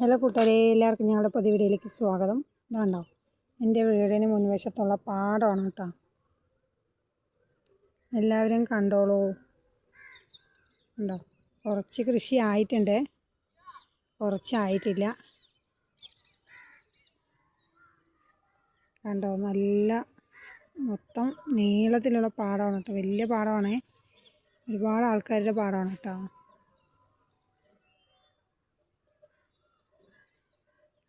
Hello കൂട്ടുകാരെ എല്ലാവർക്കും ഞങ്ങളുടെ പുതിയ വീഡിയോയിലേക്ക് സ്വാഗതം. ഇതുണ്ടോ എന്റെ വീടിന് മുൻവശത്തുള്ള പാടമാണ് കേട്ടോ. എല്ലാവരും കണ്ടോളൂ. ഉണ്ടോ കുറച്ച് കൃഷി ആയിട്ടുണ്ട്. കുറച്ചായിട്ടില്ല കണ്ടോ നല്ല മൊത്തം നീളത്തിലുള്ള പാടമാണ് കേട്ടോ. വലിയ പാടമാണേ. ഒരുപാട് ആൾക്കാരുടെ പാടമാണ് കേട്ടോ.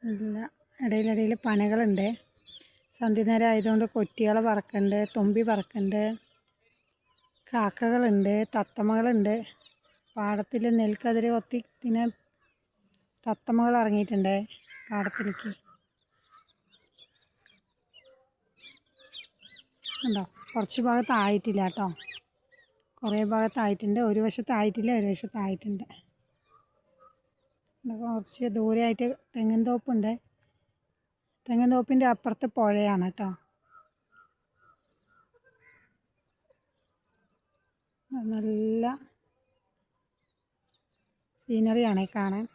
നല്ല ഇടയിലിടയിൽ പനകളുണ്ട്. സന്ധ്യനേരം ആയതുകൊണ്ട് കൊറ്റികൾ പറക്കുന്നുണ്ട് തുമ്പി പറക്കുന്നുണ്ട് കാക്കകളുണ്ട് തത്തമ്മകളുണ്ട്. പാടത്തിൽ നെൽക്കതിരെ കൊത്തി പിന്നെ തത്തമ്മകൾ ഇറങ്ങിയിട്ടുണ്ട് പാടത്തിലേക്ക്. ഉണ്ടോ കുറച്ച് ഭാഗത്തായിട്ടില്ല കേട്ടോ. കുറേ ഭാഗത്തായിട്ടുണ്ട്. ഒരു വശത്തായിട്ടില്ല ഒരു വശത്തായിട്ടുണ്ട്. കുറച്ച് ദൂരെയായിട്ട് തെങ്ങിൻ തോപ്പുണ്ട് തെങ്ങിൻ തോപ്പിന്റെ അപ്പുറത്ത് പുഴയാണ് കേട്ടോ. നല്ല സീനറിയാണ് കാണാൻ.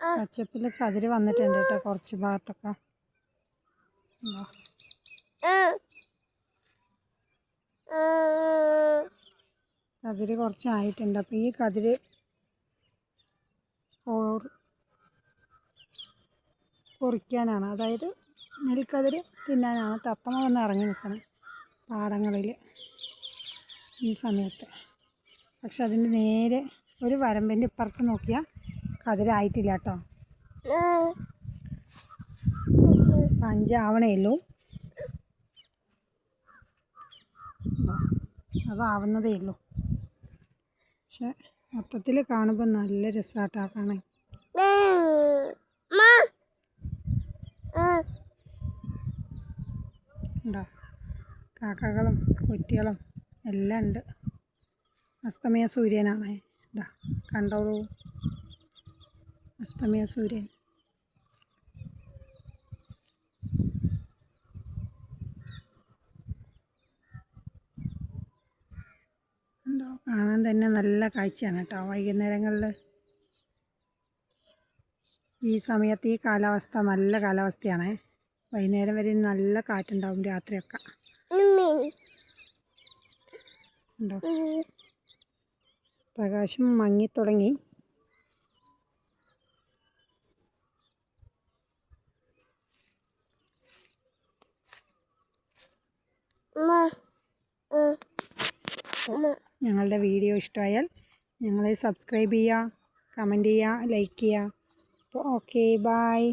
പച്ചപ്പിൽ കതിര് വന്നിട്ടുണ്ട് കേട്ടോ കുറച്ച് ഭാഗത്തൊക്കെ? കതിര് കുറച്ചായിട്ടുണ്ട്. അപ്പം ഈ കതിര് പൊറിക്കാനാണ്. അതായത് നെൽക്കതിര് തിന്നാനാണ്. തത്തമ്മ വന്ന് ഇറങ്ങി നിൽക്കണം പാടങ്ങളിൽ ഈ സമയത്ത്. പക്ഷെ അതിന്റെ നേരെ ഒരു വരമ്പിന്റെ ഇപ്പുറത്ത് നോക്കിയാൽ കതിരായിട്ടില്ല കേട്ടോ. അഞ്ചാവണേ ഉള്ളൂ. അതാവുന്നതേ ഉള്ളൂ. പക്ഷെ മൊത്തത്തിൽ കാണുമ്പോൾ നല്ല രസമായിട്ടാ കാണാൻ. ഉണ്ടോ? കാക്കകളും കുറ്റികളും എല്ലാം ഉണ്ട്. അസ്തമയ സൂര്യനാണ്. ഇതാ കണ്ടോളൂ. അസ്തമയ സൂര്യൻ ഉണ്ടോ കാണാൻ തന്നെ നല്ല കാഴ്ചയാണ് കേട്ടോ. വൈകുന്നേരങ്ങളിൽ ഈ സമയത്ത് ഈ കാലാവസ്ഥ നല്ല കാലാവസ്ഥയാണ്. വൈകുന്നേരം വരെ നല്ല കാറ്റുണ്ടാവും രാത്രിയൊക്കെ. ഉണ്ടോ? പ്രകാശം മങ്ങിത്തുടങ്ങി. ഞങ്ങളുടെ വീഡിയോ ഇഷ്ടമായാൽ ഞങ്ങളെ സബ്സ്ക്രൈബ് ചെയ്യുക കമന്റ് ചെയ്യുക ലൈക്ക് ചെയ്യുക. Okay bye